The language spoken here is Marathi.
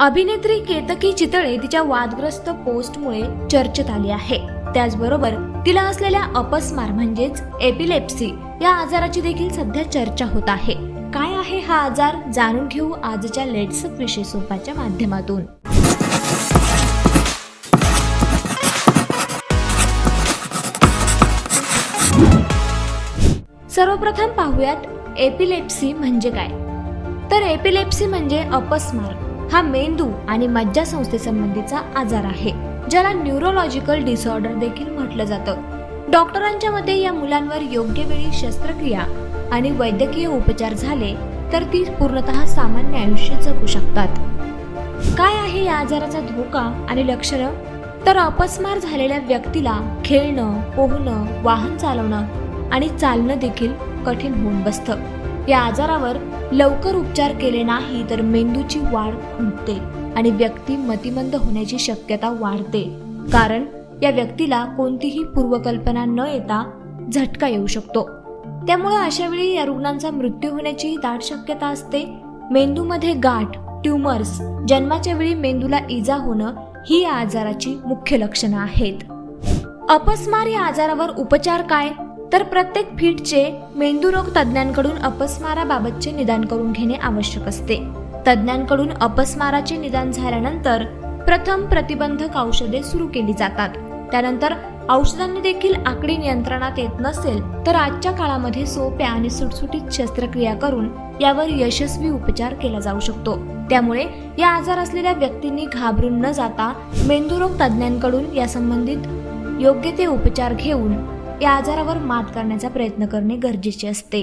अभिनेत्री केतकी चितळे तिच्या वादग्रस्त पोस्टमुळे चर्चेत आली आहे. त्याचबरोबर तिला असलेल्या अपस्मार म्हणजेच एपिलेप्सी या आजाराची देखील सध्या चर्चा होत आहे. काय आहे हा आजार? जाणून घेऊ आजच्या लेट्सअप विशेष सोपाच्या माध्यमातून. सर्वप्रथम पाहूयात एपिलेप्सी म्हणजे काय? तर एपिलेप्सी म्हणजे अपस्मार. हा मेंदू आणि मज्जा संस्थेसंबंधीचा आजार आहे ज्याला न्यूरोलॉजिकल डिसऑर्डर देखील म्हटलं जातं. डॉक्टरांच्या मते या मुलांवर योग्य वेळी शस्त्रक्रिया आणि वैद्यकीय उपचार झाले तर ती पूर्णतः सामान्य आयुष्य जगू शकतात. काय आहे या आजाराचा धोका आणि लक्षणं? तर अपस्मार झालेल्या व्यक्तीला खेळणं पोहणं वाहन चालवणं आणि चालणं देखील कठीण होऊन बसतं. या आजारावर लवकर उपचार केले नाही तर मेंदूची वाढ खुंटते आणि व्यक्ती मतिमंद होण्याची शक्यता वाढते. कारण या व्यक्तीला कोणतीही पूर्वकल्पना न येता झटका येऊ शकतो. त्यामुळे अशा वेळी या रुग्णांचा मृत्यू होण्याची दाट शक्यता असते. मेंदूमध्ये गाठ ट्यूमर्स जन्माच्या वेळी मेंदूला इजा होणं ही या आजाराची मुख्य लक्षणं आहेत. अपस्मार या आजारावर उपचार काय? तर प्रत्येक फिटचे मेंदूरोग तज्ज्ञांकडून अपस्माराबाबतचे निदान करून घेणे आवश्यक असते. तज्ज्ञांकडून अपस्माराचे निदान झाल्यानंतर प्रथम प्रतिबंधक औषधे सुरू केली जातात. त्यानंतर औषधांनी देखील आकडी नियंत्रणात येत नसेल तर आजच्या काळामध्ये सोप्या आणि सुटसुटीत शस्त्रक्रिया करून यावर यशस्वी उपचार केला जाऊ शकतो. त्यामुळे या आजार असलेल्या व्यक्तींनी घाबरून न जाता मेंदूरोग तज्ज्ञांकडून या संबंधित योग्य ते उपचार घेऊन या आजारावर मात करण्याचा प्रयत्न करणे गरजेचे असते.